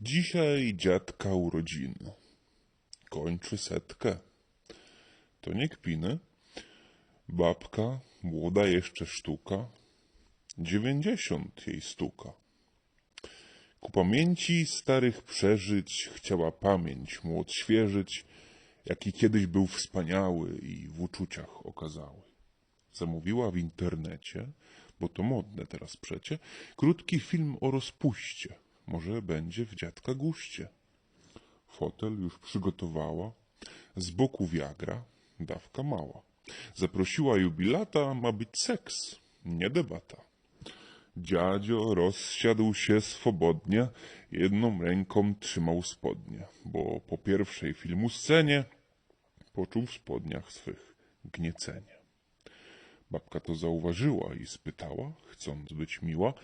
Dzisiaj dziadka urodziny. Kończy setkę. To nie kpiny. Babka, młoda jeszcze sztuka. Dziewięćdziesiąt jej stuka. Ku pamięci starych przeżyć chciała pamięć mu odświeżyć, jaki kiedyś był wspaniały i w uczuciach okazały. Zamówiła w internecie, bo to modne teraz przecie, krótki film o rozpuście. Może będzie w dziadka guście. Fotel już przygotowała, z boku wiagra, dawka mała. Zaprosiła jubilata, ma być seks, nie debata. Dziadzio rozsiadł się swobodnie, jedną ręką trzymał spodnie, bo po pierwszej filmu scenie poczuł w spodniach swych gniecenie. Babka to zauważyła i spytała, chcąc być miła,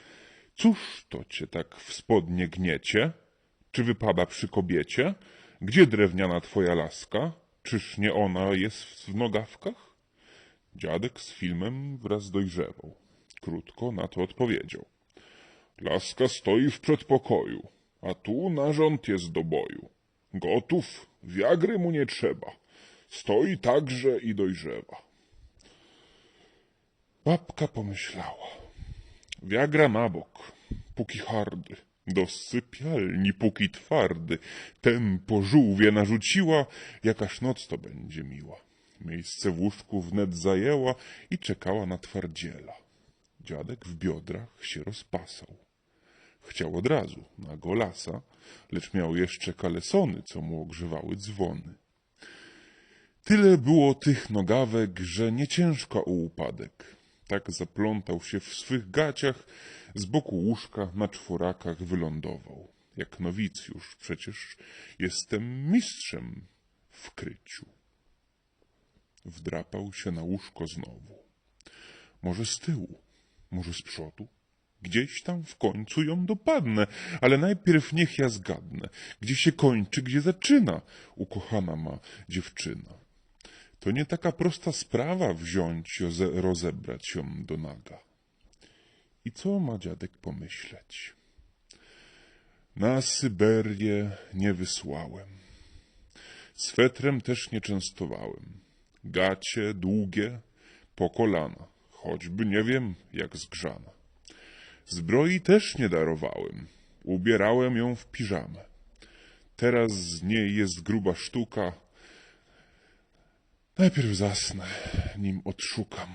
cóż to cię tak w spodnie gniecie? Czy wypada przy kobiecie? Gdzie drewniana twoja laska? Czyż nie ona jest w nogawkach? Dziadek z filmem wraz dojrzewał. Krótko na to odpowiedział. Laska stoi w przedpokoju, a tu narząd jest do boju. Gotów, wiagry mu nie trzeba. Stoi także i dojrzewa. Babka pomyślała. Wiagra na bok, póki hardy, do sypialni póki twardy. Tempo żółwie narzuciła, jakaż noc to będzie miła. Miejsce w łóżku wnet zajęła i czekała na twardziela. Dziadek w biodrach się rozpasał. Chciał od razu, na golasa, lecz miał jeszcze kalesony, co mu ogrzewały dzwony. Tyle było tych nogawek, że nie ciężko o upadek. Tak zaplątał się w swych gaciach, z boku łóżka na czworakach wylądował. Jak nowicjusz, przecież jestem mistrzem w kryciu. Wdrapał się na łóżko znowu. Może z tyłu, może z przodu. Gdzieś tam w końcu ją dopadnę, ale najpierw niech ja zgadnę, gdzie się kończy, gdzie zaczyna ukochana ma dziewczyna. To nie taka prosta sprawa wziąć, rozebrać ją do naga. I co ma dziadek pomyśleć? Na Syberię nie wysłałem. Swetrem też nie częstowałem. Gacie długie, po kolana, choćby nie wiem jak zgrzana. Zbroi też nie darowałem. Ubierałem ją w piżamę. Teraz z niej jest gruba sztuka, Najpierw zasnę, nim odszukam.